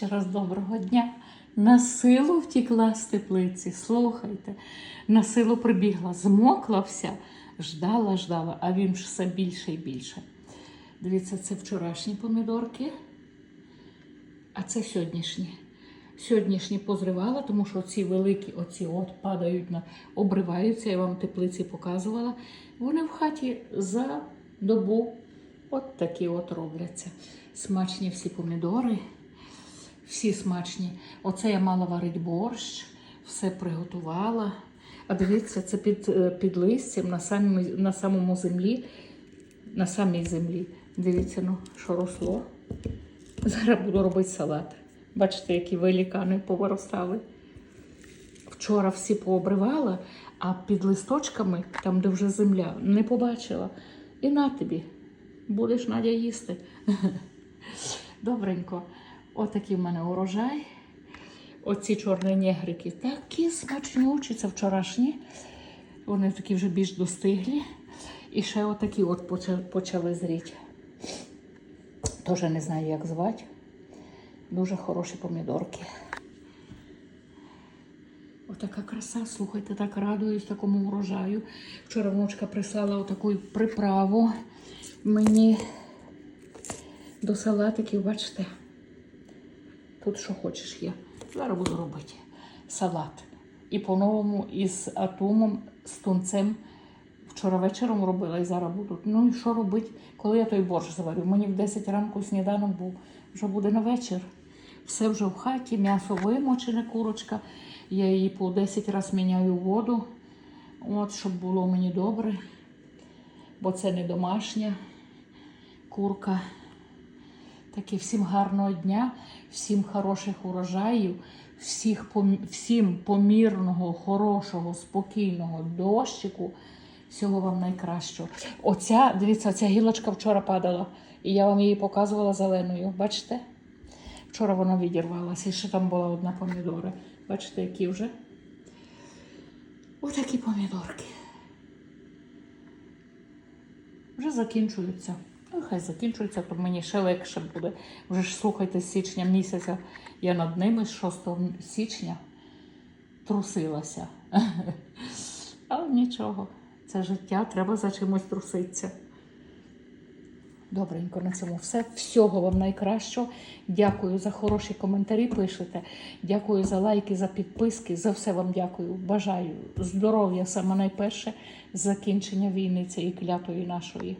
Ще раз доброго дня. На силу втікла з теплиці. Слухайте, на силу прибігла, змокла вся, ждала, ждала, а він ж все більше і більше. Дивіться, це вчорашні помідорки, а це сьогоднішні. Сьогоднішні позривала, тому що ці великі, оці от падають на обриваються. Я вам теплиці показувала. Вони в хаті за добу от такі от робляться. Смачні всі помідори. Всі смачні. Оце я мала варити борщ, все приготувала. А дивіться, це під, е, під листям на, самій, на самому землі, на самій землі. Дивіться, ну, що росло. Зараз буду робити салат. Бачите, які великани повиростали. Вчора всі пообривала, а під листочками, там, де вже земля, не побачила. І на тобі. Будеш Надя їсти. Добренько. Отакий в мене урожай. Оці чорні негрики такі смачнючі, це вчорашні. Вони такі вже більш достиглі. І ще отакі от почали зріти. Теж не знаю, як звати. Дуже хороші помідорки. Отака краса, слухайте, так радуюсь такому урожаю. Вчора внучка прислала отаку приправу мені до салатиків, бачите. Тут що хочеш є. Зараз буду робити салат. І по-новому із атумом, з тунцем. Вчора вечором робила і зараз буду. Ну і що робити, коли я той борщ заварю? Мені в 10 ранку сніданок був, вже буде на вечір. Все вже в хаті, м'ясо вимочене, курочка. Я її по 10 разів міняю воду, от, щоб було мені добре. Бо це не домашня курка. Таки всім гарного дня, всім хороших урожаїв, всіх, всім помірного, хорошого, спокійного дощику. Всього вам найкращого. Оця, дивіться, ця гілочка вчора падала, і я вам її показувала зеленою. Бачите? Вчора вона відірвалася, і ще там була одна помідора. Бачите, які вже? Отакі помідорки. Вже закінчуються. Ну, хай закінчуються, то мені ще легше буде. Вже ж слухайте, з січня місяця я над ними з 6 січня трусилася. Але нічого, це життя, треба за чимось труситися. Добренько на цьому все. Всього вам найкращого. Дякую за хороші коментарі. Пишете. Дякую за лайки, за підписки. За все вам дякую. Бажаю здоров'я саме найперше, закінчення війни цієї клятої нашої.